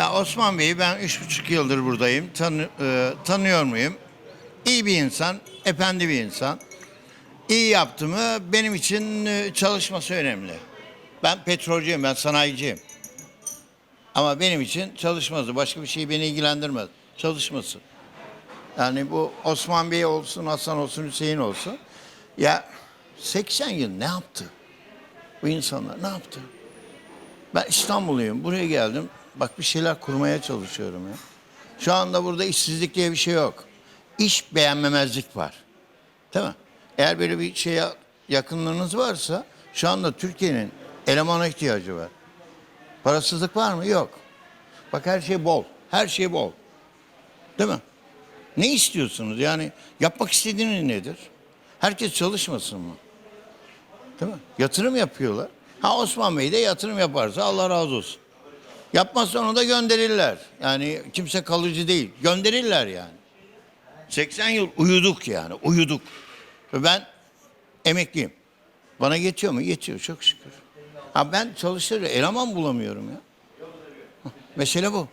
Ya Osman Bey'i ben üç buçuk yıldır buradayım. Tanı, e, tanıyor muyum? İyi bir insan, efendi bir insan. İyi yaptı mı benim için e, çalışması önemli. Ben petrolcüyüm, ben sanayiciyim. Ama benim için çalışması, başka bir şey beni ilgilendirmez. Çalışması. Yani bu Osman Bey olsun, Hasan olsun, Hüseyin olsun. Ya 80 yıl ne yaptı? Bu insanlar ne yaptı? Ben İstanbulluyum. Buraya geldim. Bak bir şeyler kurmaya çalışıyorum ya. Şu anda burada işsizlik diye bir şey yok. İş beğenmemezlik var. Değil mi? Eğer böyle bir şeye yakınlığınız varsa şu anda Türkiye'nin elemana ihtiyacı var. Parasızlık var mı? Yok. Bak her şey bol. Her şey bol. Değil mi? Ne istiyorsunuz? Yani yapmak istediğiniz nedir? Herkes çalışmasın mı? Değil mi? Yatırım yapıyorlar. Ha Osman Bey de yatırım yaparsa Allah razı olsun. Yapmazsa onu da gönderirler. Yani kimse kalıcı değil. Gönderirler yani. 80 yıl uyuduk yani. Uyuduk. Ben emekliyim. Bana yetiyor mu? Yetiyor çok şükür. Ha ben çalışır eleman bulamıyorum ya. Mesele bu.